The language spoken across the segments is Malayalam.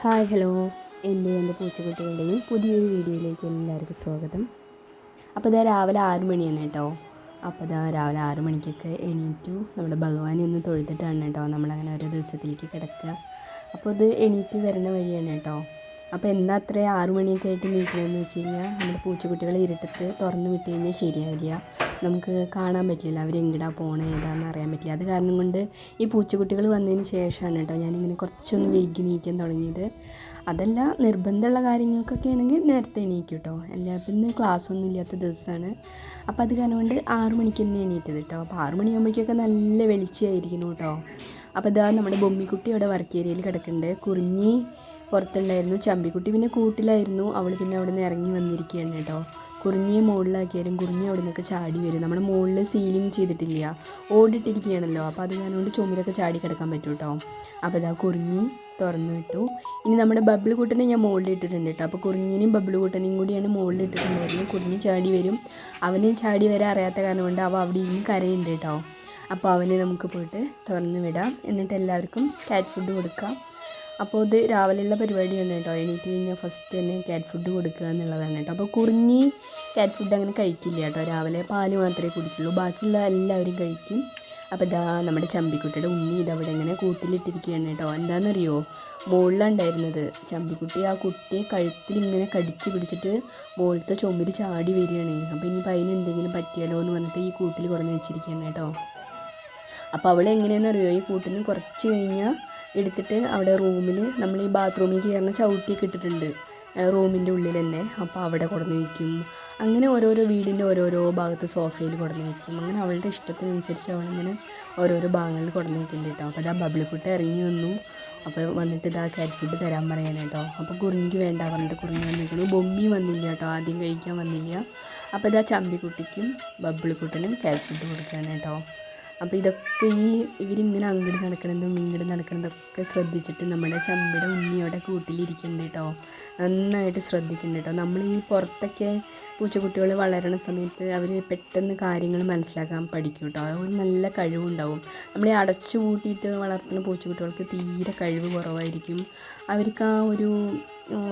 Hi hello. എന്റെ എന്റെ പൂച്ചക്കുട്ടികളുടെയും പുതിയൊരു വീഡിയോയിലേക്ക് എല്ലാവർക്കും സ്വാഗതം. അപ്പോൾ ഇതാ രാവിലെ ആറ് മണിയാണ് കേട്ടോ. അപ്പോൾ ഇതാ രാവിലെ ആറ് മണിക്കൊക്കെ എണീറ്റു. നമ്മുടെ ഭഗവാനെ ഒന്ന് തൊഴുതിട്ടാണ് കേട്ടോ. നമ്മളങ്ങനെ ഓരോ ദിവസത്തിലേക്ക് കിടക്കുക. അപ്പോൾ ഇത് എണീറ്റ് വരുന്ന വഴിയാണ് കേട്ടോ. അപ്പോൾ എന്താ അത്ര ആറു മണിയൊക്കെ ആയിട്ട് നീക്കണമെന്ന് വെച്ച് കഴിഞ്ഞാൽ നമ്മുടെ പൂച്ചക്കുട്ടികളെ ഇരുട്ടത്ത് തുറന്ന് വിട്ട് കഴിഞ്ഞാൽ ശരിയാവില്ല. നമുക്ക് കാണാൻ പറ്റില്ല അവരെങ്ങടാ പോകണേ ഏതാണെന്ന് അറിയാൻ പറ്റില്ല. അത് കാരണം കൊണ്ട് ഈ പൂച്ചക്കുട്ടികൾ വന്നതിന് ശേഷമാണ് കേട്ടോ ഞാനിങ്ങനെ കുറച്ചൊന്ന് വൈകി നീക്കാൻ തുടങ്ങിയത്. അതല്ല നിർബന്ധമുള്ള കാര്യങ്ങൾക്കൊക്കെ ആണെങ്കിൽ നേരത്തെ എണീക്കും കേട്ടോ അല്ല പിന്നെ ക്ലാസ് ഒന്നും ഇല്ലാത്ത ദിവസമാണ്. അപ്പോൾ അത് കാരണം കൊണ്ട് ആറു മണിക്ക് തന്നെ എണീറ്റത് കേട്ടോ അപ്പോൾ ആറു മണിയാകുമ്പോഴേക്കൊക്കെ നല്ല വെളിച്ചമായിരിക്കുന്നു കേട്ടോ അപ്പോൾ ഇതാ നമ്മുടെ ബൊമ്മിക്കുട്ടി അവിടെ വർക്ക് ഏരിയയിൽ കിടക്കുന്നുണ്ട്. കുറിഞ്ഞി പുറത്തുണ്ടായിരുന്നു. ചമ്പിക്കുട്ടി പിന്നെ കൂട്ടിലായിരുന്നു. അവൾ പിന്നെ അവിടെ നിന്ന് ഇറങ്ങി വന്നിരിക്കുകയാണ് കേട്ടോ. കുറിഞ്ഞിയെ മുകളിലാക്കിയാലും കുറിഞ്ഞി അവിടെ നിന്നൊക്കെ ചാടി വരും. നമ്മുടെ മുകളിൽ സീലിംഗ് ചെയ്തിട്ടില്ല. ഓടിട്ടിരിക്കുകയാണല്ലോ. അപ്പോൾ അത് കാരണം കൊണ്ട് ചുമരൊക്കെ ചാടി കിടക്കാൻ പറ്റും കേട്ടോ. അപ്പോൾ ഇതാ കുറിഞ്ഞി തുറന്നു വിട്ടു. ഇനി നമ്മുടെ ബബിൾ കൂട്ടനെ ഞാൻ മുകളിൽ ഇട്ടിട്ടുണ്ട് കേട്ടോ. അപ്പോൾ കുറിഞ്ഞിനെയും ബബിൾ കൂട്ടനെയും കൂടിയാണ് മുകളിൽ ഇട്ടിട്ടുണ്ടായിരുന്നത്. കുറിഞ്ഞി ചാടി വരും. അവനെ ചാടി വരാൻ അറിയാത്ത കാരണം കൊണ്ട് അവ അവിടെ ഇനി കരയുണ്ട് കേട്ടോ. അപ്പോൾ അവനെ നമുക്ക് പോയിട്ട് തുറന്നു വിടാം. എന്നിട്ട് എല്ലാവർക്കും കാറ്റ് ഫുഡ് കൊടുക്കാം. അപ്പോൾ ഇത് രാവിലെയുള്ള പരിപാടിയാണ് കേട്ടോ. എണീറ്റ് കഴിഞ്ഞാൽ ഫസ്റ്റ് തന്നെ ക്യാറ്റ് ഫുഡ് കൊടുക്കുക എന്നുള്ളതാണ് കേട്ടോ. അപ്പോൾ കുറിഞ്ഞി ക്യാറ്റ് ഫുഡ് അങ്ങനെ കഴിക്കില്ല കേട്ടോ. രാവിലെ പാൽ മാത്രമേ കുടിക്കുള്ളൂ. ബാക്കിയുള്ള എല്ലാവരും കഴിക്കും. അപ്പോൾ ഇതാ നമ്മുടെ ചമ്പിക്കുട്ടിയുടെ ഉണ്ണി ഇതവിടെ ഇങ്ങനെ കൂട്ടിലിട്ടിരിക്കുകയാണ് കേട്ടോ. എന്താണെന്നറിയോ? മുകളിലുണ്ടായിരുന്നത് ചമ്പിക്കുട്ടി ആ കുട്ടിയെ കഴുത്തിൽ ഇങ്ങനെ കടിച്ച് പിടിച്ചിട്ട് മുകളിലത്തെ ചുമര് ചാടി വരികയാണ്. അപ്പോൾ ഇനി അതിന് എന്തെങ്കിലും പറ്റിയാലോ എന്ന് പറഞ്ഞിട്ട് ഈ കൂട്ടിൽ കുറഞ്ഞ് വെച്ചിരിക്കുകയാണ് കേട്ടോ. അപ്പോൾ അവൾ എങ്ങനെയാണെന്നറിയോ ഈ കൂട്ടിൽ നിന്ന് കുറച്ച് കഴിഞ്ഞാൽ എടുത്തിട്ട് അവിടെ റൂമിൽ നമ്മൾ ഈ ബാത്റൂമിൽ കയറുന്ന ചവിട്ടിയൊക്കെ ഇട്ടിട്ടുണ്ട്. റൂമിന്റെ ഉള്ളിൽ തന്നെ. അപ്പോൾ അവിടെ കൊടുന്ന് വയ്ക്കും അങ്ങനെ ഓരോരോ വീടിന്റെ ഓരോരോ ഭാഗത്ത് സോഫയിൽ കൊടുന്ന് വയ്ക്കും അങ്ങനെ അവളുടെ ഇഷ്ടത്തിനനുസരിച്ച് അവളിങ്ങനെ ഓരോരോ ഭാഗങ്ങളിൽ കൊടുന്ന് വയ്ക്കുന്നുണ്ട് കേട്ടോ. അപ്പോൾ ഇതാ ബബിളിക്കുട്ടി ഇറങ്ങി വന്നു. അപ്പോൾ വന്നിട്ട് ഇതാ കാറ്റ് ഫുഡ് തരാൻ പറയാണ് കേട്ടോ. അപ്പോൾ കുറുങ്ങിക്ക് വേണ്ട പറഞ്ഞിട്ട് കുറുങ്ങി വന്നിരിക്കുന്നു. ബൊമ്മി വന്നില്ല കേട്ടോ. ആദ്യം കഴിക്കാൻ വന്നില്ല. അപ്പോൾ ഇതാ ചമ്പിക്കുട്ടിക്കും ബബിളിക്കുട്ടിനും കാറ്റ് ഫുഡ് കൊടുക്കുകയാണ് കേട്ടോ. അപ്പോൾ ഇതൊക്കെ ഈ ഇവരിങ്ങനെ അങ്ങോട്ട് നടക്കണതും ഇങ്ങോട്ട് നടക്കണതൊക്കെ ശ്രദ്ധിച്ചിട്ട് നമ്മുടെ ചമ്പിയുടെ ഉണ്ണിയോടെ കൂട്ടിലിരിക്കുന്നുണ്ട് കേട്ടോ നന്നായിട്ട് ശ്രദ്ധിക്കുന്നുണ്ട് കേട്ടോ നമ്മൾ ഈ പുറത്തൊക്കെ പൂച്ചക്കുട്ടികൾ വളരണ സമയത്ത് അവർ പെട്ടെന്ന് കാര്യങ്ങൾ മനസ്സിലാക്കാൻ പഠിക്കും കേട്ടോ അവർ നല്ല കഴിവുണ്ടാവും. നമ്മളെ അടച്ചു കൂട്ടിയിട്ട് വളർത്തുന്ന പൂച്ചക്കുട്ടികൾക്ക് തീരെ കഴിവ് കുറവായിരിക്കും. അവർക്ക് ആ ഒരു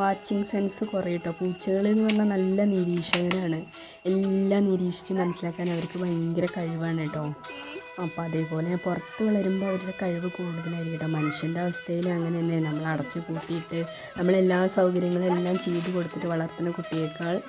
വാച്ചിങ് സെൻസ് കുറേ കേട്ടോ പൂച്ചകൾ എന്ന് പറഞ്ഞാൽ നല്ല നിരീക്ഷകരാണ് എല്ലാം നിരീക്ഷിച്ച് മനസ്സിലാക്കാൻ അവർക്ക് ഭയങ്കര കഴിവാണ് കേട്ടോ അപ്പോൾ അതേപോലെ പുറത്ത് വളരുമ്പോൾ അവരുടെ കഴിവ് കൂടുതലായിരിക്കും. കേട്ടോ മനുഷ്യന്റെ അവസ്ഥയിൽ അങ്ങനെ തന്നെ. നമ്മൾ അടച്ചു കൂട്ടിയിട്ട് നമ്മളെല്ലാ സൗകര്യങ്ങളും എല്ലാം ചെയ്തു കൊടുത്തിട്ട് വളർത്തുന്ന കുട്ടിയേക്കാൾ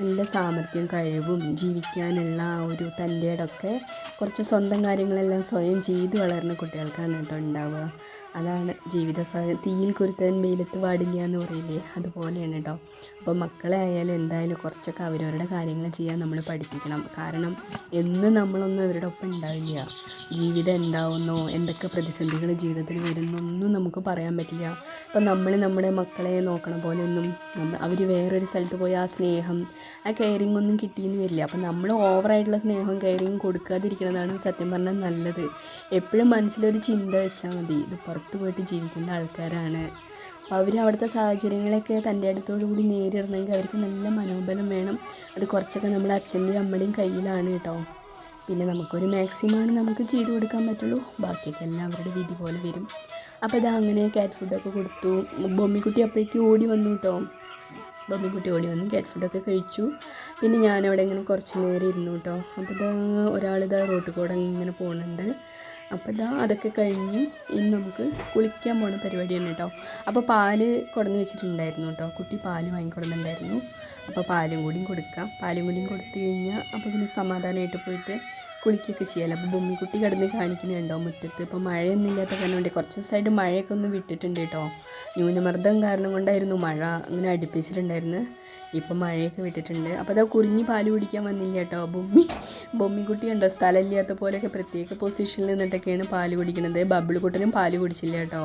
നല്ല സാമർഥ്യവും കഴിവും ജീവിക്കാനുള്ള ആ ഒരു തന്റെ ഇടമൊക്കെ കുറച്ച് സ്വന്തം കാര്യങ്ങളെല്ലാം സ്വയം ചെയ്ത് വളരുന്ന കുട്ടികൾക്കാണ് കേട്ടോ ഉണ്ടാവുക. അതാണ് ജീവിത തീയിൽ കുരുത്തൻ വെയിലത്ത് പാടില്ല എന്ന് പറയില്ലേ? അതുപോലെയാണ് കേട്ടോ. അപ്പോൾ മക്കളെ ആയാലും എന്തായാലും കുറച്ചൊക്കെ അവരവരുടെ കാര്യങ്ങൾ ചെയ്യാൻ നമ്മൾ പഠിപ്പിക്കണം. കാരണം എന്നും നമ്മളൊന്നും അവരുടെ ഒപ്പം ഉണ്ടാവില്ല. ജീവിതം ഉണ്ടാവുന്നു എന്തൊക്കെ പ്രതിസന്ധികൾ ജീവിതത്തിൽ വരുന്നൊന്നും നമുക്ക് പറയാൻ പറ്റില്ല. അപ്പം നമ്മൾ നമ്മുടെ മക്കളെ നോക്കണ പോലെയൊന്നും നമ്മൾ അവർ വേറൊരു സ്ഥലത്ത് പോയി ആ സ്നേഹം ആ കെയറിങ് ഒന്നും കിട്ടിയെന്ന് വരില്ല. അപ്പം നമ്മൾ ഓവറായിട്ടുള്ള സ്നേഹം കെയറിങ് കൊടുക്കാതിരിക്കുന്നതാണ് സത്യം പറഞ്ഞാൽ നല്ലത്. എപ്പോഴും മനസ്സിലൊരു ചിന്ത വെച്ചാൽ മതി ഇത് പുറത്ത് പോയിട്ട് ജീവിക്കേണ്ട ആൾക്കാരാണ്. അപ്പോൾ അവർ അവിടുത്തെ സാഹചര്യങ്ങളൊക്കെ തന്റെ അടുത്തോടു കൂടി നേരിടണമെങ്കിൽ അവർക്ക് നല്ല മനോബലം വേണം. അത് കുറച്ചൊക്കെ നമ്മുടെ അച്ഛന്റെയും അമ്മയുടെയും കയ്യിലാണ് കേട്ടോ. പിന്നെ നമുക്കൊരു മാക്സിമമാണ് നമുക്ക് ചെയ്തു കൊടുക്കാൻ പറ്റുള്ളൂ. ബാക്കിയൊക്കെ എല്ലാം അവരുടെ വിധി പോലെ വരും. അപ്പോൾ ഇതാ അങ്ങനെ കാറ്റ് ഫുഡൊക്കെ കൊടുത്തു. ബൊമ്മിക്കുട്ടി അപ്പോഴേക്കും ഓടി വന്നു കേട്ടോ ബൊമ്മിക്കുട്ടി ഓടി വന്നു കാറ്റ് ഫുഡൊക്കെ കഴിച്ചു. പിന്നെ ഞാനവിടെ ഇങ്ങനെ കുറച്ച് നേരം ഇരുന്നു കേട്ടോ അപ്പോൾ ഇതാ ഒരാളിതാ റോട്ടിൽ കൂടെ ഇങ്ങനെ പോകുന്നുണ്ട് അപ്പോൾ ഇതാ അതൊക്കെ കഴിഞ്ഞ് ഇനി നമുക്ക് കുളിക്കാൻ പോണ പരിപാടിയാണ് കേട്ടോ അപ്പോൾ പാൽ കൊടുന്ന് വെച്ചിട്ടുണ്ടായിരുന്നു കേട്ടോ കുട്ടി പാൽ വാങ്ങിക്കൊടുന്നുണ്ടായിരുന്നു. അപ്പോൾ പാലും കൂടിയും കൊടുക്കാം. പാലും കൂടിയും കൊടുത്തു കഴിഞ്ഞാൽ അപ്പോൾ പിന്നെ സമാധാനമായിട്ട് പോയിട്ട് കുളിക്കുകയൊക്കെ ചെയ്യാമല്ലോ അപ്പോൾ ബൊമ്മിക്കുട്ടി കിടന്ന് കാണിക്കുന്നുണ്ടോ മുറ്റത്ത്? ഇപ്പോൾ മഴയൊന്നും ഇല്ലാത്ത കാരണം കൊണ്ട് കുറച്ച് ദിവസമായിട്ട് മഴയൊക്കെ ഒന്ന് വിട്ടിട്ടുണ്ട് കേട്ടോ. ന്യൂനമർദ്ദം കാരണം കൊണ്ടായിരുന്നു മഴ അങ്ങനെ അടുപ്പിച്ചിട്ടുണ്ടായിരുന്നു. ഇപ്പോൾ മഴയൊക്കെ വിട്ടിട്ടുണ്ട്. അപ്പോൾ അതാ കുറിഞ്ഞ് പാൽ കുടിക്കാൻ വന്നില്ല കേട്ടോ. ബൊമ്മി ബൊമ്മിക്കുട്ടി ഉണ്ടോ? സ്ഥലമില്ലാത്ത പോലെയൊക്കെ പ്രത്യേക പൊസിഷനിൽ നിന്നിട്ടൊക്കെയാണ് പാൽ കുടിക്കുന്നത് ബബിൾ കുട്ടനും പാൽ കുടിച്ചില്ല കേട്ടോ.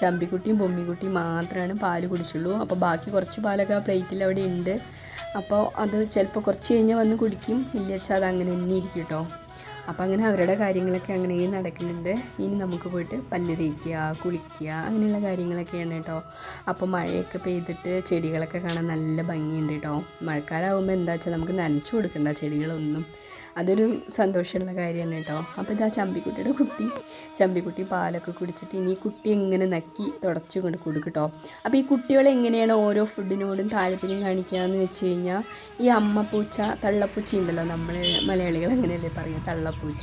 ചമ്പിക്കുട്ടിയും ബൊമ്മിക്കുട്ടിയും മാത്രമാണ് പാൽ കുടിച്ചുള്ളൂ. അപ്പോൾ ബാക്കി കുറച്ച് പാലൊക്കെ ആ പ്ലേറ്റിൽ അവിടെ ഉണ്ട്. അപ്പോൾ അത് ചിലപ്പോൾ കുറച്ച് കഴിഞ്ഞാൽ വന്ന് കുടിക്കും. ഇല്ല വെച്ചാൽ അത് അങ്ങനെ തന്നെ ഇരിക്കും കേട്ടോ അപ്പോൾ അങ്ങനെ അവരുടെ കാര്യങ്ങളൊക്കെ അങ്ങനെ നടക്കുന്നുണ്ട്. ഇനി നമുക്ക് പോയിട്ട് പല്ല് തേക്കുക കുളിക്കുക അങ്ങനെയുള്ള കാര്യങ്ങളൊക്കെയാണ് കേട്ടോ അപ്പോൾ മഴയൊക്കെ പെയ്തിട്ട് ചെടികളൊക്കെ കാണാൻ നല്ല ഭംഗിയുണ്ട് കേട്ടോ മഴക്കാലമാകുമ്പോൾ എന്താ വെച്ചാൽ നമുക്ക് നനച്ചു കൊടുക്കണ്ട ചെടികളൊന്നും. അതൊരു സന്തോഷമുള്ള കാര്യമാണ് കേട്ടോ. അപ്പോൾ ഇതാ ചമ്പിക്കുട്ടിയുടെ കുട്ടി. ചമ്പിക്കുട്ടി പാലൊക്കെ കുടിച്ചിട്ട് ഇനി കുട്ടി എങ്ങനെ നക്കി തുടച്ചു കൊണ്ട് കൊടുക്കും കേട്ടോ. അപ്പോൾ ഈ കുട്ടികൾ എങ്ങനെയാണ് ഓരോ ഫുഡിനോടും താല്പര്യം കാണിക്കുക എന്ന് വെച്ച് കഴിഞ്ഞാൽ ഈ അമ്മപ്പൂച്ച തള്ളപ്പൂച്ച ഉണ്ടല്ലോ നമ്മൾ മലയാളികൾ എങ്ങനെയല്ലേ പറയുക തള്ളപ്പൂച്ച.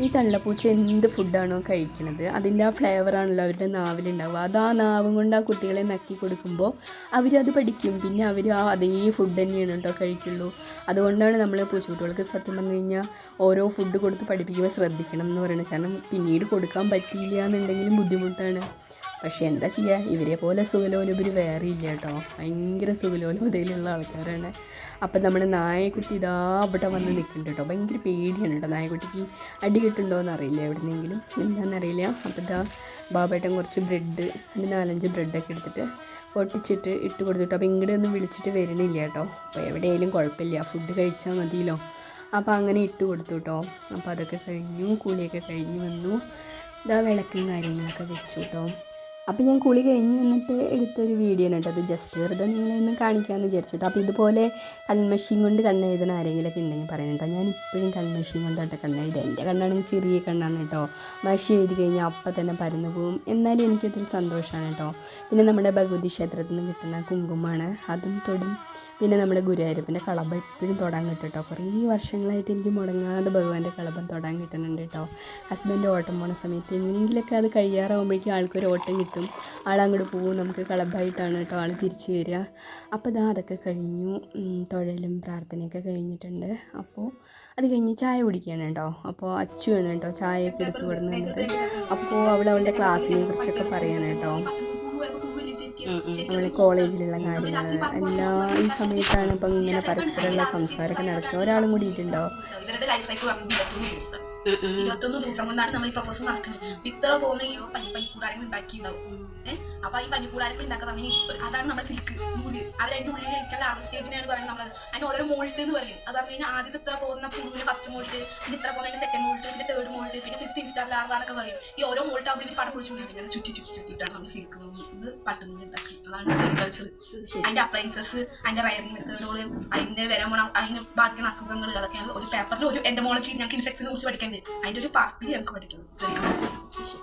ഈ തള്ളപ്പൂച്ച എന്ത് ഫുഡാണോ കഴിക്കുന്നത് അതിന്റെ ആ ഫ്ലേവറാണല്ലോ അവരുടെ നാവിലുണ്ടാവുക. അത് ആ നാവും കൊണ്ട് ആ കുട്ടികളെ നക്കി കൊടുക്കുമ്പോൾ അവരത് പഠിക്കും. പിന്നെ അവർ ആ അതേ ഫുഡ് തന്നെയാണ് കേട്ടോ കഴിക്കുള്ളൂ. അതുകൊണ്ടാണ് നമ്മൾ പൂച്ചക്കുട്ടികൾക്ക് സത്യം പറഞ്ഞു കഴിഞ്ഞാൽ ഓരോ ഫുഡ് കൊടുത്ത് പഠിപ്പിക്കുമ്പോൾ ശ്രദ്ധിക്കണം എന്ന് പറയുന്നത് കാരണം പിന്നീട് കൊടുക്കാൻ പറ്റിയില്ല എന്നുണ്ടെങ്കിലും ബുദ്ധിമുട്ടാണ്. പക്ഷേ എന്താ ചെയ്യുക ഇവരെ പോലെ സുഖലോലുപരി വേറെ ഇല്ല കേട്ടോ. ഭയങ്കര സുഖലോലുപതയിലുള്ള ആൾക്കാരാണ്. അപ്പം നമ്മുടെ നായക്കുട്ടി ഇതാ അവിടെ വന്ന് നിൽക്കുന്നുണ്ട് കേട്ടോ. ഭയങ്കര പേടിയാണ് കേട്ടോ നായക്കുട്ടിക്ക്. അടി കിട്ടുന്നുണ്ടോയെന്ന് അറിയില്ല എവിടെന്നെങ്കിലും. എന്താണെന്നറിയില്ല അപ്പം ഇതാ ബാബേട്ടൻ കുറച്ച് ബ്രെഡ് ഒരു നാലഞ്ച് ബ്രെഡൊക്കെ എടുത്തിട്ട് പൊട്ടിച്ചിട്ട് ഇട്ട് കൊടുത്തിട്ടോ അപ്പോൾ ഇങ്ങോട്ട് ഒന്നും വിളിച്ചിട്ട് വരണില്ല കേട്ടോ. അപ്പോൾ എവിടെയായാലും കുഴപ്പമില്ല. ഫുഡ് കഴിച്ചാൽ മതിയല്ലോ. അപ്പോൾ അങ്ങനെ ഇട്ട് കൊടുത്തു കേട്ടോ അപ്പോൾ അതൊക്കെ കഴിഞ്ഞു കൂലിയൊക്കെ കഴിഞ്ഞ് വന്നു. ഇതാ വിളക്കും കാര്യങ്ങളൊക്കെ വെച്ചു കേട്ടോ അപ്പോൾ ഞാൻ കുളി കഴിഞ്ഞ് വന്നിട്ട് എടുത്തൊരു വീഡിയോ ആണ് കേട്ടോ. അത് ജസ്റ്റ് വെറുതെ നിങ്ങളെ ഒന്ന് കാണിക്കാമെന്ന് വിചാരിച്ചിട്ടോ. അപ്പോൾ ഇതുപോലെ കൺമഷീൻ കൊണ്ട് കണ്ണെഴുതുന്ന ആരെങ്കിലൊക്കെ ഉണ്ടെങ്കിൽ പറയണം കേട്ടോ. ഞാൻ ഇപ്പോഴും കൺമഷീൻ കൊണ്ടാട്ടോ കണ്ണെഴുതുക എന്റെ കണ്ണാണെങ്കിൽ ചെറിയ കണ്ണാണ് കേട്ടോ. മഷി എഴുതി കഴിഞ്ഞാൽ അപ്പം തന്നെ പരന്നു പോകും എന്നാലും എനിക്കതൊരു സന്തോഷമാണ് കേട്ടോ. പിന്നെ നമ്മുടെ ഭഗവതി ക്ഷേത്രത്തിൽ നിന്ന് കിട്ടുന്ന കുങ്കുമമാണ്. അതും തൊടും. പിന്നെ നമ്മുടെ ഗുരുവായൂരപ്പന്റെ കളഭ എപ്പോഴും തൊടാൻ കിട്ടും കേട്ടോ. കുറേ വർഷങ്ങളായിട്ട് എനിക്ക് മുടങ്ങാതെ ഭഗവാന്റെ കളഭം തൊടാൻ കിട്ടുന്നുണ്ട് കേട്ടോ. ഹസ്ബൻഡ് ഓട്ടം പോണ സമയത്ത് എങ്ങനെയെങ്കിലൊക്കെ അത് കഴിയാറാകുമ്പോഴേക്കും ആൾക്കൊരു ഓട്ടം കിട്ടും. ആൾ ആളങ്ങോട്ട് പോകും നമുക്ക് കളബായിട്ടാണ് കേട്ടോ ആൾ തിരിച്ചു വരിക അപ്പോൾ ഇതാ അതൊക്കെ കഴിഞ്ഞു. തൊഴലും പ്രാർത്ഥനയൊക്കെ കഴിഞ്ഞിട്ടുണ്ട്. അപ്പോൾ അത് കഴിഞ്ഞ് ചായ കുടിക്കുകയാണ് കേട്ടോ അപ്പോൾ അച്ചു ആണ് കേട്ടോ ചായയൊക്കെ എടുത്ത് കൊടുക്കുന്നുണ്ട് അപ്പോൾ അവൾ അവളുടെ ക്ലാസ്സിനെ കുറിച്ചൊക്കെ പറയണം കേട്ടോ നമ്മൾ കോളേജിലുള്ള കാര്യങ്ങൾ എല്ലാ ഈ സമയത്താണ് ഇപ്പം ഇങ്ങനെ പരസ്പരമുള്ള സംസാരമൊക്കെ നടക്കുക ഒരാളും കൂടി ഇരുപത്തൊന്ന് ദിവസം കൊണ്ടാണ് നമ്മൾ ഈ പ്രോസസ്സ് നടക്കുന്നത്. ഇത്ര പോകുന്ന ഈ പനി പനിക്കൂടാരങ്ങൾ ഉണ്ടാക്കിയിട്ടുണ്ടാവും ഏഹ് അപ്പൊ ഈ പനിക്കൂടാരങ്ങൾ ഉണ്ടാക്കാൻ പറഞ്ഞ അതാണ് നമ്മുടെ സിൽക്ക് നൂൽ. അവർ അതിന്റെ ഉള്ളിൽ ഇരിക്കാൻ ലാർജ് സ്റ്റേജിനാണ് പറയുന്നത് നമ്മൾ അതിന് ഓരോ മോൾട്ട് എന്ന് പറയും. അത് പറഞ്ഞു കഴിഞ്ഞാൽ ആദ്യത്തെ ഇത്ര പോകുന്ന പുഴുവിന് ഫസ്റ്റ് മോൾട്ട് പിന്നെ ഇത്ര പോകുന്നതിന് സെക്കൻഡ് മോൾട്ട് പിന്നെ തേർഡ് മോൾട്ട് പിന്നെ ഫിഫ്ത്ത് ഇൻസ്റ്റാർ ലാർവാന്നൊക്കെ പറയും. ഈ ഓരോ മോൾട്ട് ആവുമ്പോൾ ഇവർ പടം പൊളിച്ചുകൊണ്ടിരിക്കുന്നത് ചുറ്റി ചുറ്റി ചുറ്റിട്ടാണ് നമ്മൾ സിൽക്ക് ഇത് പട്ടുന്നത് ഉണ്ടാക്കി. അതാണ് അതിന്റെ അപ്ലയൻസസ് അതിന്റെ റയറിംഗ് മെത്തേഡുകൾ അതിന്റെ വരാൻ പോണ അതിന് ബാധിക്കുന്ന അസുഖങ്ങൾ അതൊക്കെയാണ് ഒരു പേപ്പറിൽ ഒരു എൻഡമോളജി ഞങ്ങൾക്ക് ഇൻഫെക്ഷനെ കുറിച്ച് പഠിക്കേണ്ടത് അതിന്റെ ഒരു പാർട്ടി ഞങ്ങൾക്ക് സെറികൾച്ചർ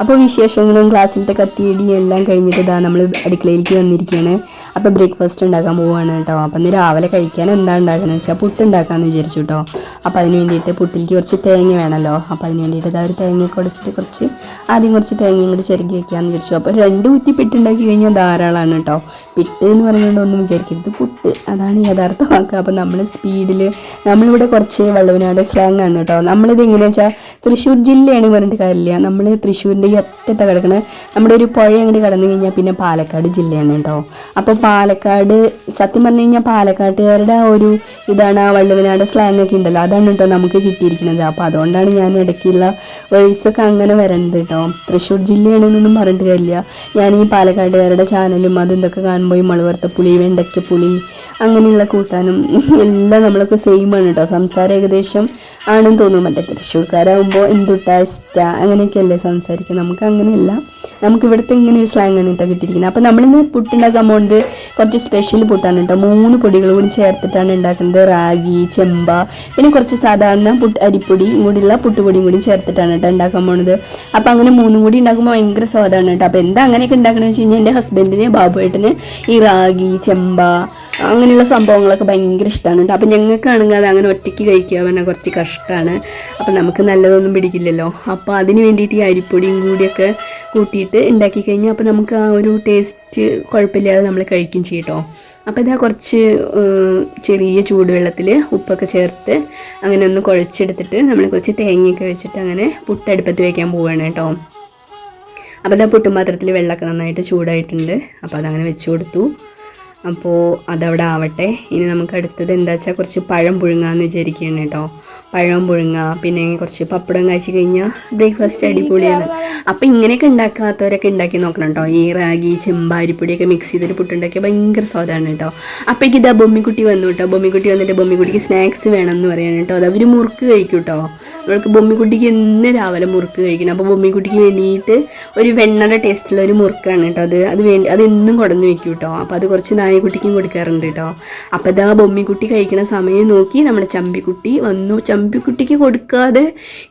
അപ്പോൾ വിശേഷങ്ങളും ക്ലാസ്സിലത്തെ കത്തിയിടിയും എല്ലാം കഴിഞ്ഞിട്ട് ഇതാ നമ്മൾ അടുക്കളയിലേക്ക് വന്നിരിക്കുകയാണ്. അപ്പോൾ ബ്രേക്ക്ഫാസ്റ്റ് ഉണ്ടാക്കാൻ പോവുകയാണ് കേട്ടോ. അപ്പം ഇന്ന് രാവിലെ കഴിക്കാൻ എന്താ ഉണ്ടാക്കുന്നത് വെച്ചാൽ പുട്ട് ഉണ്ടാക്കാമെന്ന് വിചാരിച്ചു കേട്ടോ. അപ്പോൾ അതിന് വേണ്ടിയിട്ട് പുട്ടിലേക്ക് കുറച്ച് തേങ്ങ വേണമല്ലോ. അപ്പോൾ അതിന് വേണ്ടിയിട്ട് ഇതാ ഒരു തേങ്ങയൊക്കെ ഉടച്ചിട്ട് കുറച്ച് ആദ്യം കുറച്ച് തേങ്ങയും കൂടി ചെറുക്കി വെക്കാമെന്ന് വിചാരിച്ചു. അപ്പോൾ രണ്ട് കുറ്റി പിട്ട് ഉണ്ടാക്കി കഴിഞ്ഞാൽ ധാരാളമാണ് കേട്ടോ. പിട്ട് എന്ന് പറഞ്ഞുകൊണ്ട് ഒന്നും വിചാരിക്കരുത്. പുട്ട് അതാണ് യഥാർത്ഥമാക്കുക. അപ്പോൾ നമ്മൾ സ്പീഡിൽ നമ്മളിവിടെ കുറച്ച് വള്ളവനാട് സ്ലാങ് ആണ് കേട്ടോ. നമ്മളിത് എങ്ങനെയാണെന്ന് വെച്ചാൽ തൃശ്ശൂർ ജില്ലയാണ് പറഞ്ഞിട്ട് കാര്യമില്ല. നമ്മൾ തൃശ്ശൂരിന്റെ ഈ അറ്റത്ത് കിടക്കണ നമ്മുടെ ഒരു പുഴ അങ്ങനെ കടന്നു കഴിഞ്ഞാൽ പിന്നെ പാലക്കാട് ജില്ലയാണ് കേട്ടോ. അപ്പോൾ പാലക്കാട് സത്യം പറഞ്ഞു കഴിഞ്ഞാൽ പാലക്കാട്ടുകാരുടെ ഒരു ഇതാണ് ആ വള്ളുവനാട് സ്ലാങ് ഒക്കെ ഉണ്ടല്ലോ അതാണ് കേട്ടോ നമുക്ക് കിട്ടിയിരിക്കുന്നത്. അപ്പോൾ അതുകൊണ്ടാണ് ഞാൻ ഇടയ്ക്കുള്ള വേഴ്സൊക്കെ അങ്ങനെ വരുന്നത് കേട്ടോ. തൃശ്ശൂർ ജില്ലയാണെന്നൊന്നും പറഞ്ഞിട്ട് കാര്യമില്ല. ഞാൻ ഈ പാലക്കാട്ടുകാരുടെ ചാനലും അതും ഇതൊക്കെ കാണുമ്പോൾ ഈ മുളവർത്തപ്പുളി വെണ്ടയ്ക്കപ്പുളി അങ്ങനെയുള്ള കൂട്ടാനും എല്ലാം നമ്മളൊക്കെ സെയിം ആണ് കേട്ടോ. സംസാരം ഏകദേശം ആണെന്ന് തോന്നുന്നു. മറ്റേ തൃശ്ശൂർക്കാരാകുമ്പോൾ എന്തുട്ടാ ഇഷ്ട? അങ്ങനെയൊക്കെയല്ലേ സംസാരിക്കുക നമുക്ക് അങ്ങനെയല്ല നമുക്ക് ഇവിടുത്തെ ഇങ്ങനെ ഒരു സ്ലാങ് ആണ് കേട്ടോ കിട്ടിയിരിക്കുന്നത്. അപ്പോൾ നമ്മളിന്ന് പുട്ടുണ്ടാക്കാൻ പോകുന്നത് കുറച്ച് സ്പെഷ്യൽ പുട്ടാണ് കേട്ടോ. മൂന്ന് പൊടികൾ കൂടി ചേർത്തിട്ടാണ് ഉണ്ടാക്കുന്നത്. റാഗി ചെമ്പ പിന്നെ കുറച്ച് സാധാരണ പുട്ട് അരിപ്പൊടി കൂടിയുള്ള പുട്ടുപൊടിയും കൂടി ചേർത്തിട്ടാണ് കേട്ടോ ഉണ്ടാക്കാൻ പോണത്. അപ്പോൾ അങ്ങനെ മൂന്നും കൂടി ഉണ്ടാക്കുമ്പോൾ ഭയങ്കര സ്വാദാണ് കേട്ടോ. അപ്പോൾ എന്താ അങ്ങനെയൊക്കെ ഉണ്ടാക്കണമെന്ന് വെച്ച് കഴിഞ്ഞാൽ എന്റെ ഹസ്ബൻഡിന് ബാബുവേട്ടന് ഈ റാഗി ചെമ്പ അങ്ങനെയുള്ള സംഭവങ്ങളൊക്കെ ഭയങ്കര ഇഷ്ടമാണ് അപ്പം ഞങ്ങൾക്കാണെങ്കിൽ അത് അങ്ങനെ ഒറ്റയ്ക്ക് കഴിക്കുക പറഞ്ഞാൽ കുറച്ച് കഷ്ടമാണ് അപ്പം നമുക്ക് നല്ലതൊന്നും പിടിക്കില്ലല്ലോ. അപ്പോൾ അതിന് വേണ്ടിയിട്ട് ഈ അരിപ്പൊടിയും കൂടിയൊക്കെ കൂട്ടിയിട്ട് ഉണ്ടാക്കി കഴിഞ്ഞാൽ അപ്പോൾ നമുക്ക് ആ ഒരു ടേസ്റ്റ് കുഴപ്പമില്ലാതെ നമ്മൾ കഴിക്കും ചെയ്യട്ടോ അപ്പോൾ ഇതാ കുറച്ച് ചെറിയ ചൂടുവെള്ളത്തിൽ ഉപ്പൊക്കെ ചേർത്ത് അങ്ങനെ ഒന്ന് കുഴച്ചെടുത്തിട്ട് നമ്മൾ കുറച്ച് തേങ്ങയൊക്കെ വെച്ചിട്ട് അങ്ങനെ പുട്ടടുപ്പത്ത് വയ്ക്കാൻ പോവുകയാണ് കേട്ടോ അപ്പോൾ ഇതാ പുട്ടും പാത്രത്തിൽ വെള്ളമൊക്കെ നന്നായിട്ട് ചൂടായിട്ടുണ്ട്. അപ്പോൾ അതങ്ങനെ വെച്ച് കൊടുത്തു. അപ്പോൾ അതവിടെ ആവട്ടെ ഇനി നമുക്ക് അടുത്തത് എന്താ വെച്ചാൽ കുറച്ച് പഴം പുഴുങ്ങാന്ന് വിചാരിക്കുകയാണ് കേട്ടോ. പഴം പുഴുങ്ങുക പിന്നെ കുറച്ച് പപ്പടം കഴിച്ച് കഴിഞ്ഞാൽ ബ്രേക്ക്ഫാസ്റ്റ് അടിപൊളിയാണ്. അപ്പോൾ ഇങ്ങനെയൊക്കെ ഉണ്ടാക്കാത്തവരൊക്കെ ഉണ്ടാക്കി നോക്കണം കേട്ടോ. ഈ റാഗി ചെമ്പാരിപ്പൊടിയൊക്കെ മിക്സ് ചെയ്തിട്ട് പുട്ടുണ്ടാക്കിയ ഭയങ്കര സ്വാദാണ് കേട്ടോ. അപ്പോഴേക്ക് ഇതാ ബൊമ്മിക്കുട്ടി വന്നു കേട്ടോ. ബൊമ്മിക്കുട്ടി വന്നിട്ട് ബൊമ്മിക്കുട്ടിക്ക് സ്നാക്സ് വേണം എന്ന് പറയാണ് കേട്ടോ. അത് അവർ മുറുക്ക് കഴിക്കും കേട്ടോ. അവൾക്ക് ബൊമ്മിക്കുട്ടിക്ക് ഇന്ന് രാവിലെ മുറുക്ക് കഴിക്കണം. അപ്പോൾ ബൊമ്മിക്കുട്ടിക്ക് വേണ്ടിയിട്ട് ഒരു വെണ്ണയുടെ ടേസ്റ്റുള്ള ഒരു മുറുക്കാണ് കേട്ടോ. അത് അത് വേണ്ടി അത് എന്നും കൊടന്ന് വെക്കും കേട്ടോ. അപ്പോൾ അത് കുറച്ച് നായക്കുട്ടിക്കും കൊടുക്കാറുണ്ട് കേട്ടോ അപ്പോൾ ഇതാ ബൊമ്മിക്കുട്ടി കഴിക്കുന്ന സമയം നോക്കി നമ്മുടെ ചമ്പിക്കുട്ടി വന്നു. ചമ്പിക്കുട്ടിക്ക് കൊടുക്കാതെ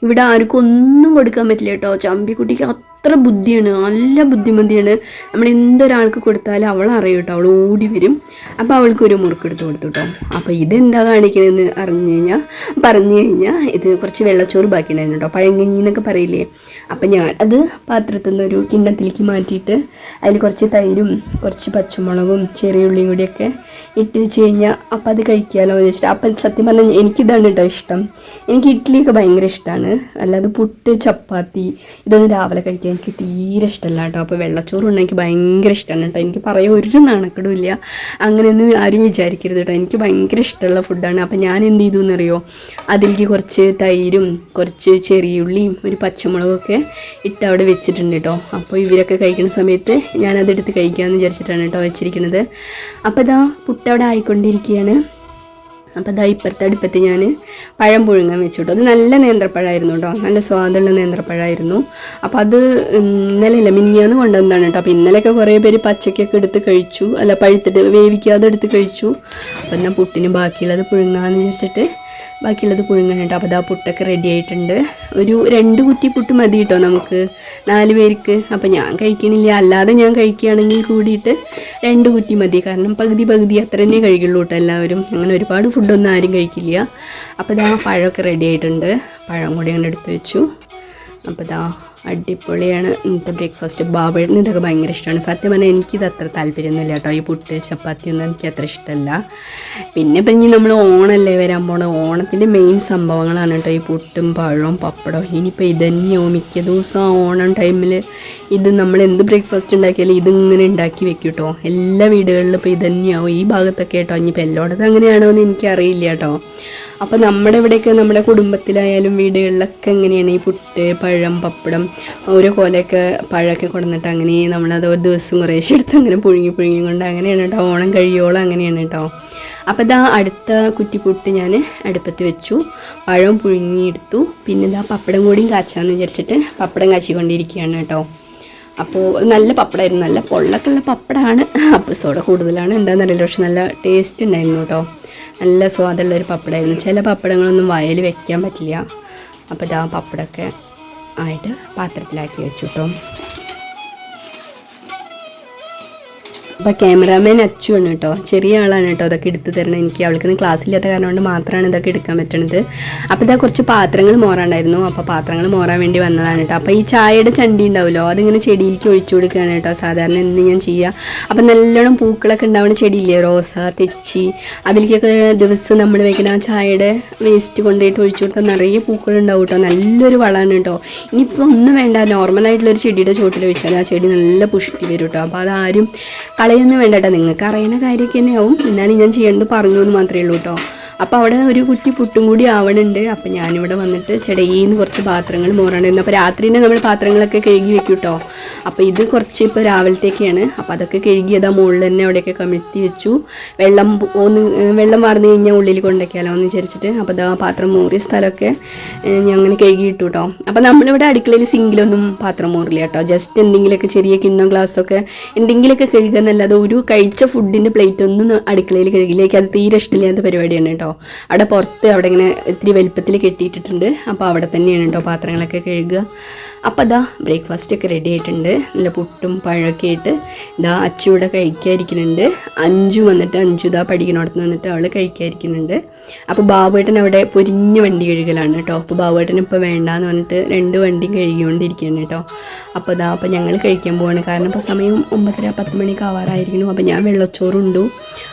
ഇവിടെ ആർക്കും ഒന്നും കൊടുക്കാൻ പറ്റില്ല കേട്ടോ ചമ്പിക്കുട്ടിക്ക് അത്ര ബുദ്ധിയാണ് നല്ല ബുദ്ധിമതിയാണ്. നമ്മൾ എന്തൊരാൾക്ക് കൊടുത്താലും അവൾ അറിയും കേട്ടോ അവൾ ഓടി വരും. അപ്പോൾ അവൾക്ക് ഒരു മുറുക്കെടുത്ത് കൊടുത്തു കേട്ടോ. അപ്പോൾ ഇതെന്താ കാണിക്കണമെന്ന് അറിഞ്ഞു കഴിഞ്ഞാൽ പറഞ്ഞു കഴിഞ്ഞാൽ ഇത് കുറച്ച് വെള്ളച്ചോറ് ബാക്കിയുണ്ടായിരുന്നു കേട്ടോ പഴങ്കഞ്ഞി എന്നൊക്കെ പറയില്ലേ. അപ്പോൾ ഞാൻ അത് പാത്രത്തിൽ നിന്ന് ഒരു കിണ്ണത്തിലേക്ക് മാറ്റിയിട്ട് അതിൽ കുറച്ച് തൈരും കുറച്ച് പച്ചമുളകും ചെറിയ ഉള്ളിയും കൂടിയൊക്കെ ഇട്ട് വെച്ച് കഴിഞ്ഞാൽ അപ്പം അത് കഴിക്കാമല്ലോ എന്ന് വെച്ചിട്ട് അപ്പം സത്യം പറഞ്ഞാൽ എനിക്കിതാണ് കേട്ടോ ഇഷ്ടം. എനിക്ക് ഇഡ്ഡലിയൊക്കെ ഭയങ്കര ഇഷ്ടമാണ് അല്ലാതെ പുട്ട് ചപ്പാത്തി ഇതൊന്നും രാവിലെ കഴിക്കാൻ എനിക്ക് തീരെ ഇഷ്ടമല്ല കേട്ടോ. അപ്പോൾ വെള്ളച്ചോറ് ഉണ്ടെങ്കിൽ എനിക്ക് ഭയങ്കര ഇഷ്ടമാണ് കേട്ടോ. എനിക്ക് പറയാൻ ഒരു നണക്കടുമില്ല അങ്ങനെയൊന്നും ആരും വിചാരിക്കരുത് കേട്ടോ. എനിക്ക് ഭയങ്കര ഇഷ്ടമുള്ള ഫുഡാണ് അപ്പോൾ ഞാൻ എന്ത് ചെയ്തു എന്നറിയോ? അതിലേക്ക് കുറച്ച് തൈരും കുറച്ച് ചെറിയുള്ളിയും ഒരു പച്ചമുളകൊക്കെ ഇട്ട് അവിടെ വെച്ചിട്ടുണ്ട് കേട്ടോ. അപ്പോൾ ഇവരൊക്കെ കഴിക്കുന്ന സമയത്ത് ഞാനതെടുത്ത് കഴിക്കാമെന്ന് വിചാരിച്ചിട്ടാണ് കേട്ടോ വെച്ചിരിക്കുന്നത്. അപ്പോൾ ഇതാ പുട്ട് അവിടെ ആയിക്കൊണ്ടിരിക്കുകയാണ്. അപ്പോൾ അതാ ഇപ്പുറത്തെ അടുപ്പത്ത് ഞാൻ പഴം പുഴുങ്ങാൻ വെച്ചു കേട്ടോ അത് നല്ല നേന്ത്രപ്പഴമായിരുന്നു കേട്ടോ നല്ല സ്വാദുള്ള നേന്ത്രപ്പഴമായിരുന്നു അപ്പോൾ അത് ഇന്നലെ അല്ല മിനിഞ്ഞാന്ന് കൊണ്ടുവന്നതാണ് കേട്ടോ അപ്പോൾ ഇന്നലെയൊക്കെ കുറേ പേര് പച്ചക്കൊക്കെ എടുത്ത് കഴിച്ചു. അല്ല പഴുത്തിട്ട് വേവിക്കാതെ എടുത്ത് കഴിച്ചു. അപ്പോൾ എന്നാൽ പുട്ടിന് ബാക്കിയുള്ളത് പുഴുങ്ങാന്ന് വിചാരിച്ചിട്ട് ബാക്കിയുള്ളത് പുഴുങ്ങാനുണ്ട് അപ്പോൾ അതാ പുട്ടൊക്കെ റെഡി ആയിട്ടുണ്ട്. ഒരു രണ്ട് കുറ്റി പുട്ട് മതി കേട്ടോ നമുക്ക്. നാല് പേർക്ക്. അപ്പോൾ ഞാൻ കഴിക്കണില്ല. അല്ലാതെ ഞാൻ കഴിക്കുകയാണെങ്കിൽ കൂടിയിട്ട് രണ്ട് കുറ്റി മതി. കാരണം പകുതി പകുതി അത്ര തന്നെ കഴിക്കുള്ളൂ കേട്ടോ എല്ലാവരും. അങ്ങനെ ഒരുപാട് ഫുഡൊന്നും ആരും കഴിക്കില്ല. അപ്പോൾ ഇതാ പഴമൊക്കെ റെഡി ആയിട്ടുണ്ട്. പഴം കൂടി അങ്ങനെ എടുത്ത് വെച്ചു. അപ്പോൾ ഇതാ അടിപൊളിയാണ്. ഇന്നത്തെ ബ്രേക്ക്ഫാസ്റ്റ് ബാബയുടെ ഇതൊക്കെ ഭയങ്കര ഇഷ്ടമാണ് സത്യം പറഞ്ഞാൽ എനിക്കിത് അത്ര താല്പര്യമൊന്നുമില്ല കേട്ടോ. ഈ പുട്ട് ചപ്പാത്തി ഒന്നും എനിക്ക് അത്ര ഇഷ്ടമല്ല. പിന്നെ ഇപ്പം ഇനി നമ്മൾ ഓണല്ലേ വരാൻ പോണത്? ഓണത്തിന്റെ മെയിൻ സംഭവങ്ങളാണ് കേട്ടോ ഈ പുട്ടും പഴവും പപ്പടവും. ഇനിയിപ്പോൾ ഇതന്നെയോ മിക്ക ദിവസം ഓണം ടൈമിൽ ഇത് നമ്മൾ എന്ത് ബ്രേക്ക്ഫാസ്റ്റ് ഉണ്ടാക്കിയാലും ഇതിങ്ങനെ ഉണ്ടാക്കി വെക്കും കേട്ടോ. എല്ലാ വീടുകളിലും ഇപ്പോൾ ഇതന്നെയാവും ഈ ഭാഗത്തൊക്കെ കേട്ടോ. ഇനിയിപ്പോൾ എല്ലായിടത്തും അങ്ങനെയാണോ എന്ന് എനിക്കറിയില്ല കേട്ടോ. അപ്പോൾ നമ്മുടെ ഇവിടെയൊക്കെ നമ്മുടെ കുടുംബത്തിലായാലും വീടുകളിലൊക്കെ എങ്ങനെയാണ് ഈ പുട്ട് പഴം പപ്പടം ഓരോ കൊലയൊക്കെ പഴമൊക്കെ കൊടുന്നിട്ട് അങ്ങനെ നമ്മളത് ഒരു ദിവസം കുറേശ്ശെ എടുത്ത് അങ്ങനെ പുഴുങ്ങി പുഴുങ്ങി കൊണ്ട് അങ്ങനെയാണ് കേട്ടോ ഓണം കഴിയോളം അങ്ങനെയാണ് കേട്ടോ അപ്പോൾ ഇതാ അടുത്ത കുറ്റിപ്പുട്ട് ഞാൻ അടുപ്പത്ത് വെച്ചു. പഴം പുഴുങ്ങിയെടുത്തു. പിന്നെ ഇതാ പപ്പടം കൂടിയും കാച്ചാന്ന് വിചാരിച്ചിട്ട് പപ്പടം കാച്ചിക്കൊണ്ടിരിക്കുകയാണ് കേട്ടോ അപ്പോൾ നല്ല പപ്പടമായിരുന്നു നല്ല പൊള്ളക്കുള്ള പപ്പടമാണ് അപ്പോൾ സോഡ കൂടുതലാണ്. എന്താണെന്നറിയില്ല പക്ഷെ നല്ല ടേസ്റ്റ് ഉണ്ടായിരുന്നു കേട്ടോ നല്ല സ്വാദുള്ള ഒരു പപ്പടമായിരുന്നു. ചില പപ്പടങ്ങളൊന്നും വയൽ വെക്കാൻ പറ്റില്ല. അപ്പോൾ ഇതാ പപ്പടമൊക്കെ ആയിട്ട് പാത്രത്തിലാക്കി വെച്ചു കേട്ടോ അപ്പോൾ ക്യാമറാമാൻ അച്ചുവാണ് കേട്ടോ. ചെറിയ ആളാണ് കേട്ടോ അതൊക്കെ എടുത്തു തരണം എനിക്ക് അവൾക്ക് ക്ലാസ്സില്ലാത്ത കാരണം കൊണ്ട് മാത്രമാണ് ഇതൊക്കെ എടുക്കാൻ പറ്റണത്. അപ്പോൾ ഇതാ കുറച്ച് പാത്രങ്ങൾ മോറാണ്ടായിരുന്നു. അപ്പോൾ പാത്രങ്ങൾ മോറാൻ വേണ്ടി വന്നതാണ് കേട്ടോ. അപ്പോൾ ഈ ചായയുടെ ചണ്ടി ഉണ്ടാവുമല്ലോ അതിങ്ങനെ ചെടിയിലേക്ക് ഒഴിച്ചു കൊടുക്കുകയാണ് കേട്ടോ. സാധാരണ എന്ത് ഞാൻ ചെയ്യുക അപ്പോൾ നല്ലോണം പൂക്കളൊക്കെ ഉണ്ടാവുന്ന ചെടിയില്ലേ? റോസ തെച്ചി അതിലേക്കൊക്കെ ദിവസം നമ്മൾ വെക്കുന്ന ആ ചായയുടെ വേസ്റ്റ് കൊണ്ടുപോയിട്ട് ഒഴിച്ചു കൊടുത്താൽ നിറയെ പൂക്കൾ ഉണ്ടാവും കേട്ടോ. നല്ലൊരു വളമാണ് കേട്ടോ. ഇനിയിപ്പോൾ ഒന്നും വേണ്ട. നോർമലായിട്ടുള്ളൊരു ചെടിയുടെ ചുവട്ടിൽ വെച്ചാൽ ആ ചെടി നല്ല പുഷ്ടി വരും കേട്ടോ. അപ്പോൾ അതാരും കളയൊന്നും വേണ്ട കേട്ടോ നിങ്ങൾക്ക് അറിയുന്ന കാര്യമൊക്കെ തന്നെയാവും. എന്നാലും ഞാൻ ചെയ്യേണ്ടത് പറഞ്ഞു എന്ന് മാത്രമേ ഉള്ളൂ കേട്ടോ അപ്പോൾ അവിടെ ഒരു കുറ്റി പുട്ടും കൂടി ആവണുണ്ട്. അപ്പോൾ ഞാനിവിടെ വന്നിട്ട് ചെടയിന്ന് കുറച്ച് പാത്രങ്ങൾ മോറണമായിരുന്നു അപ്പോൾ രാത്രി തന്നെ നമ്മൾ പാത്രങ്ങളൊക്കെ കഴുകി വെക്കും കേട്ടോ അപ്പോൾ ഇത് കുറച്ച് ഇപ്പോൾ രാവിലത്തേക്കാണ്. അപ്പോൾ അതൊക്കെ കഴുകിയതാ മുകളിൽ തന്നെ അവിടെയൊക്കെ കമിഴ്ത്തി വെച്ചു. വെള്ളം ഒന്ന് വെള്ളം വാർന്നു കഴിഞ്ഞാൽ ഉള്ളിൽ കൊണ്ടൊക്കെയാലോ എന്ന് വിചാരിച്ചിട്ട്. അപ്പോൾ അതാ പാത്രം മൂറിയ സ്ഥലമൊക്കെ ഞാൻ അങ്ങനെ കഴുകി ഇട്ടു കേട്ടോ അപ്പോൾ നമ്മളിവിടെ അടുക്കളയിൽ സിങ്കിലൊന്നും പാത്രം മൂറില്ല കേട്ടോ ജസ്റ്റ് എന്തെങ്കിലുമൊക്കെ ചെറിയ കിണ്ണോ ഗ്ലാസ്സൊക്കെ എന്തെങ്കിലുമൊക്കെ കഴുകുക എന്നല്ലാതെ ഒരു കഴിച്ച ഫുഡിന്റെ പ്ലേറ്റ് ഒന്നും അടുക്കളയിൽ കഴുകില്ലേക്ക് അത് തീരെ ഇഷ്ടമില്ലാത്ത പരിപാടിയാണ് കേട്ടോ അവിടെ പുറത്ത് അവിടെ ഇങ്ങനെ ഇത്തിരി വലിപ്പത്തിൽ കെട്ടിയിട്ടിട്ടുണ്ട്. അപ്പോൾ അവിടെ തന്നെയാണ് കേട്ടോ പാത്രങ്ങളൊക്കെ കഴുകുക. അപ്പോൾ അതാ ബ്രേക്ക്ഫാസ്റ്റ് ഒക്കെ റെഡി ആയിട്ടുണ്ട്. നല്ല പുട്ടും പഴമൊക്കെ ആയിട്ട് ഇതാ അച്ചു ഇവിടെ കഴിക്കാതിരിക്കുന്നുണ്ട്. അഞ്ചു വന്നിട്ട് അഞ്ചു ഇതാ പഠിക്കണോടത്ത് വന്നിട്ട് അവൾ കഴിക്കാതിരിക്കുന്നുണ്ട്. അപ്പോൾ ബാബുവേട്ടൻ അവിടെ പൊരിഞ്ഞ വണ്ടി കഴുകലാണ് കേട്ടോ അപ്പോൾ ബാബുവേട്ടൻ ഇപ്പോൾ വേണ്ടാന്ന് പറഞ്ഞിട്ട് രണ്ട് വണ്ടിയും കഴുകിക്കൊണ്ടിരിക്കുകയാണ് കേട്ടോ അപ്പോൾ ഇതാ അപ്പോൾ ഞങ്ങൾ കഴിക്കാൻ പോവാണ്. കാരണം ഇപ്പോൾ സമയം ഒമ്പതര പത്ത് മണിയൊക്കെ ആവാറായിരിക്കുന്നു. അപ്പോൾ ഞാൻ വെള്ളച്ചോറുണ്ടു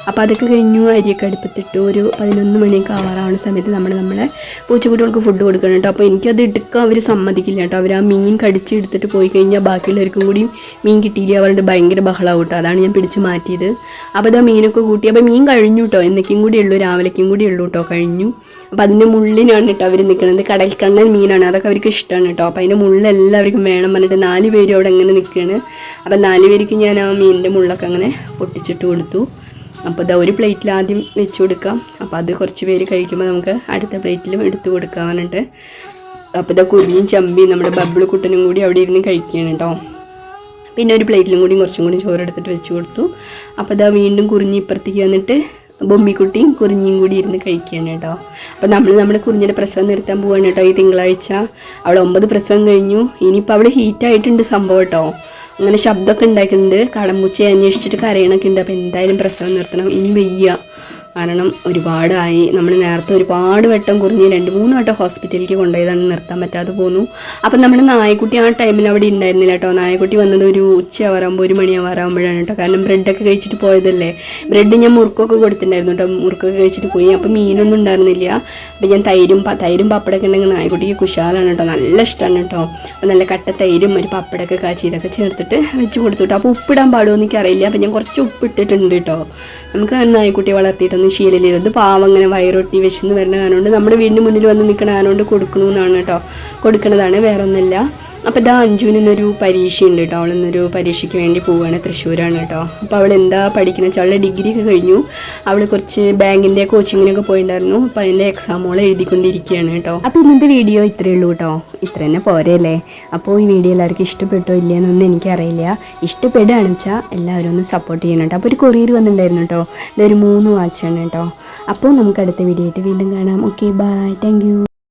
അപ്പോൾ അതൊക്കെ കഴിഞ്ഞു അരിയൊക്കെ അടുപ്പത്തിട്ടു. ഒരു പതിനൊന്ന് മണിയൊക്കെ ആവാറാവുന്ന സമയത്ത് നമ്മൾ നമ്മളെ പൂച്ചക്കുട്ടികൾക്ക് ഫുഡ് കൊടുക്കണം കേട്ടോ. അപ്പോൾ എനിക്കത് എടുക്കാൻ അവർ സമ്മതിക്കില്ല കേട്ടോ. അവർ ആ മീൻ കടിച്ച് എടുത്തിട്ട് പോയി കഴിഞ്ഞാൽ ബാക്കിയുള്ളവർക്കും കൂടി മീൻ കിട്ടിയില്ല അവരുടെ ഭയങ്കര ബഹളമാവും കേട്ടോ. അതാണ് ഞാൻ പിടിച്ചു മാറ്റിയത്. അപ്പോൾ അത് ആ മീനൊക്കെ കൂട്ടി. അപ്പോൾ മീൻ കഴിഞ്ഞു കേട്ടോ. എന്തൊക്കെയും കൂടി ഉള്ളൂ. രാവിലേക്കും കൂടി ഉള്ളൂ കേട്ടോ. കഴിഞ്ഞു. അപ്പോൾ അതിന്റെ മുള്ളിനാണ് കേട്ടോ അവർ നിൽക്കുന്നത് കടൽക്കണ്ണൻ മീനാണ്. അതൊക്കെ അവർക്ക് ഇഷ്ടമാണ് കേട്ടോ. അപ്പോൾ അതിന്റെ മുള്ളെല്ലാവർക്കും വേണം പറഞ്ഞിട്ട് നാല് പേരും അവിടെ അങ്ങനെ നിൽക്കുകയാണ് അപ്പോൾ നാല് പേർക്ക് ഞാൻ ആ മീനിന്റെ മുള്ളൊക്കെ അങ്ങനെ പൊട്ടിച്ചിട്ട് കൊടുത്തു. അപ്പോൾ ഇതാ ഒരു പ്ലേറ്റിൽ ആദ്യം വെച്ച് കൊടുക്കാം. അപ്പോൾ അത് കുറച്ച് പേര് കഴിക്കുമ്പോൾ നമുക്ക് അടുത്ത പ്ലേറ്റിലും എടുത്ത് കൊടുക്കാനുണ്ട്. അപ്പോൾ ഇതാ കുരിഞ്ഞും ചമ്പിയും നമ്മുടെ ബബിൾ കുട്ടനും കൂടി അവിടെ ഇരുന്ന് കഴിക്കുകയാണ് കേട്ടോ പിന്നെ ഒരു പ്ലേറ്റിലും കൂടി കുറച്ചും കൂടി ചോറ് എടുത്തിട്ട് വെച്ച് കൊടുത്തു. അപ്പോൾ ഇതാ വീണ്ടും കുറിഞ്ഞി ഇപ്പുറത്തേക്ക് വന്നിട്ട് ബൊമ്മിക്കുട്ടിയും കുറിഞ്ഞിയും കൂടി ഇരുന്ന് കഴിക്കുകയാണ് കേട്ടോ അപ്പോൾ നമ്മൾ നമ്മുടെ കുറിഞ്ഞിന്റെ പ്രസവം നിർത്താൻ പോവാണ് കേട്ടോ ഈ തിങ്കളാഴ്ച. അവൾ ഒമ്പത് പ്രസവം കഴിഞ്ഞു. ഇനിയിപ്പോൾ അവൾ ഹീറ്റായിട്ടുണ്ട് സംഭവം കേട്ടോ അങ്ങനെ ശബ്ദമൊക്കെ ഉണ്ടാക്കിയിട്ടുണ്ട് കടമ്പൂച്ചയെ അന്വേഷിച്ചിട്ട് കരയണൊക്കെ ഉണ്ട്. അപ്പോൾ എന്തായാലും പ്രസവം നിർത്തണം. ഇനി വയ്യ. കാരണം ഒരുപാടായി. നമ്മൾ നേരത്തെ ഒരുപാട് വട്ടം കുറിഞ്ഞ് രണ്ട് മൂന്ന് വട്ടം ഹോസ്പിറ്റലിലേക്ക് കൊണ്ടുപോയതാണ് നിർത്താൻ പറ്റാതെ പോന്നു. അപ്പം നമ്മുടെ നായക്കുട്ടി ആ ടൈമിൽ അവിടെ ഉണ്ടായിരുന്നില്ല കേട്ടോ. നായക്കുട്ടി വന്നത് ഒരു ഉച്ചയാവാറാകുമ്പോൾ ഒരു മണിയാവാറാകുമ്പോഴാണ് കേട്ടോ. കാരണം ബ്രെഡൊക്കെ കഴിച്ചിട്ട് പോയതല്ലേ. ബ്രെഡ് ഞാൻ മുറുക്കൊക്കെ കൊടുത്തിട്ടുണ്ടായിരുന്നു കേട്ടോ. മുറുക്കൊക്കെ കഴിച്ചിട്ട് പോയി. അപ്പം മീനൊന്നും ഉണ്ടായിരുന്നില്ല. അപ്പം ഞാൻ തൈരും തൈരും പപ്പടമൊക്കെ ഉണ്ടെങ്കിൽ നായക്കുട്ടിക്ക് കുശാലാണ് കേട്ടോ. നല്ല ഇഷ്ടമാണ് കേട്ടോ. നല്ല കട്ട തൈരും ഒരു പപ്പടമൊക്കെ കാച്ചി ഇതൊക്കെ ചേർത്തിട്ട് വെച്ച് കൊടുത്തു കേട്ടോ. അപ്പോൾ ഉപ്പിടാൻ പാടുമോ എനിക്കറിയില്ല. അപ്പം ഞാൻ കുറച്ച് ഉപ്പിട്ടിട്ടുണ്ട് കേട്ടോ. നമുക്ക് നായക്കുട്ടിയെ വളർത്തിയിട്ടൊന്നും ശീലമില്ല ശീലിലിരുന്ന് പാവം അങ്ങനെ വയറൊട്ടി വിശന്ന് വരുന്ന കാരണം നമ്മുടെ വീടിന് മുന്നിൽ വന്ന് നിൽക്കണ കാരണം കൊടുക്കണമെന്നാണ് കേട്ടോ. കൊടുക്കണതാണ് വേറെ ഒന്നുമില്ല അപ്പോൾ ഇതാ അഞ്ജുവിന് ഇന്നൊരു പരീക്ഷയുണ്ട് കേട്ടോ അവൾ ഇന്നൊരു പരീക്ഷയ്ക്ക് വേണ്ടി പോവുകയാണ് തൃശ്ശൂരാണ് കേട്ടോ അപ്പോൾ അവൾ എന്താ പഠിക്കുന്നത് വെച്ചാൽ അവളുടെ ഡിഗ്രി ഒക്കെ കഴിഞ്ഞു. അവൾ കുറച്ച് ബാങ്കിന്റെ കോച്ചിങ്ങിനൊക്കെ പോയിട്ടുണ്ടായിരുന്നു അപ്പോൾ അതിന്റെ എക്സാമുകൾ എഴുതിക്കൊണ്ടിരിക്കുകയാണ് കേട്ടോ അപ്പോൾ ഇന്നത്തെ വീഡിയോ ഇത്രയേ ഉള്ളൂ കേട്ടോ ഇത്ര തന്നെ പോരല്ലേ അപ്പോൾ ഈ വീഡിയോ എല്ലാവർക്കും ഇഷ്ടപ്പെട്ടോ ഇല്ലയെന്നൊന്നും എനിക്കറിയില്ല. ഇഷ്ടപ്പെടുകയാണെന്ന് വെച്ചാൽ എല്ലാവരും ഒന്ന് സപ്പോർട്ട് ചെയ്യണം കേട്ടോ അപ്പോൾ ഒരു കൊറിയർ വന്നിട്ടുണ്ടായിരുന്നു കേട്ടോ ഇതൊരു മൂന്ന് വാച്ചാണ് കേട്ടോ അപ്പോൾ നമുക്ക് അടുത്ത വീഡിയോ ആയിട്ട് വീണ്ടും കാണാം. Okay bye thank